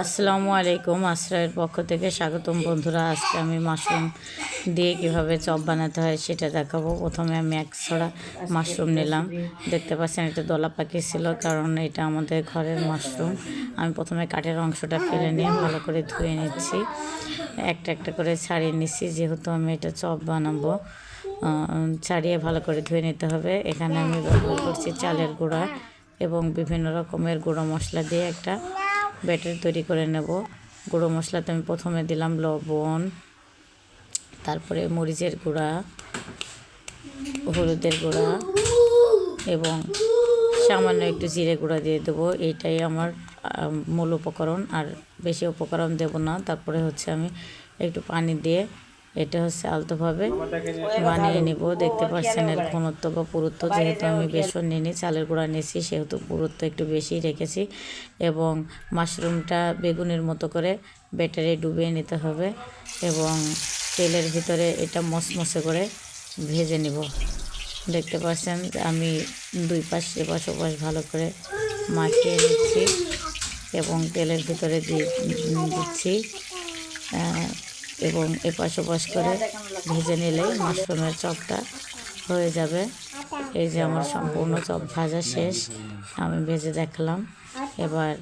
আসসালামু আলাইকুম, আশ্রয়ের পক্ষ থেকে স্বাগতম বন্ধুরা। আজকে আমি মাশরুম দিয়ে কীভাবে চপ বানাতে হয় সেটা দেখাবো। প্রথমে আমি এক ছড়া মাশরুম নিলাম। দেখতে পাচ্ছেন, এটা দলা ছিল, কারণ এটা আমাদের ঘরের মাশরুম। আমি প্রথমে কাঠের অংশটা ফেলে নিয়ে ভালো করে ধুয়ে নিচ্ছি। একটা একটা করে ছাড়িয়ে নিচ্ছি, যেহেতু আমি এটা চপ বানাবো। ছাড়িয়ে ভালো করে ধুয়ে নিতে হবে। এখানে আমি ব্যবহার করছি চালের গুঁড়া এবং বিভিন্ন রকমের গুঁড়ো মশলা দিয়ে একটা ব্যাটার তৈরি করে নেব। গুঁড়ো মশলাতে আমি প্রথমে দিলাম লবণ, তারপরে মরিচের গুঁড়া, হলুদের গুঁড়া এবং সামান্য একটু জিরে গুঁড়া দিয়ে দেবো। এইটাই আমার মূল উপকরণ। আর বেশি উপকরণ দেব না। তারপরে হচ্ছে আমি একটু পানি দিয়ে এটা হচ্ছে আলতোভাবে বানিয়ে নিব। দেখতে পাচ্ছেন এর ঘনত্ব বা পুরুত্ব যেহেতু আমি বেসন নিইনি চালের গুঁড়া নিয়েছি সেহেতু পুরুত্ব একটু বেশি রেখেছি এবং মাশরুমটা বেগুনের মতো করে ব্যাটারে ডুবিয়ে নিতে হবে এবং তেলের ভিতরে এটা মসমসে করে ভেজে নিব। দেখতে পাচ্ছেন আমি দুই পাশ এপাশ ওপাশ ভালো করে মাখিয়ে নিচ্ছি এবং তেলের ভিতরে দিয়ে দিচ্ছি। এবং এপাশ ওপাশ করে ভেজে নিলেই মাশরুমের চপটা হয়ে যাবে। এই যে আমার সম্পূর্ণ চপ ভাজা শেষ, আমি ভেজে দেখলাম। এবার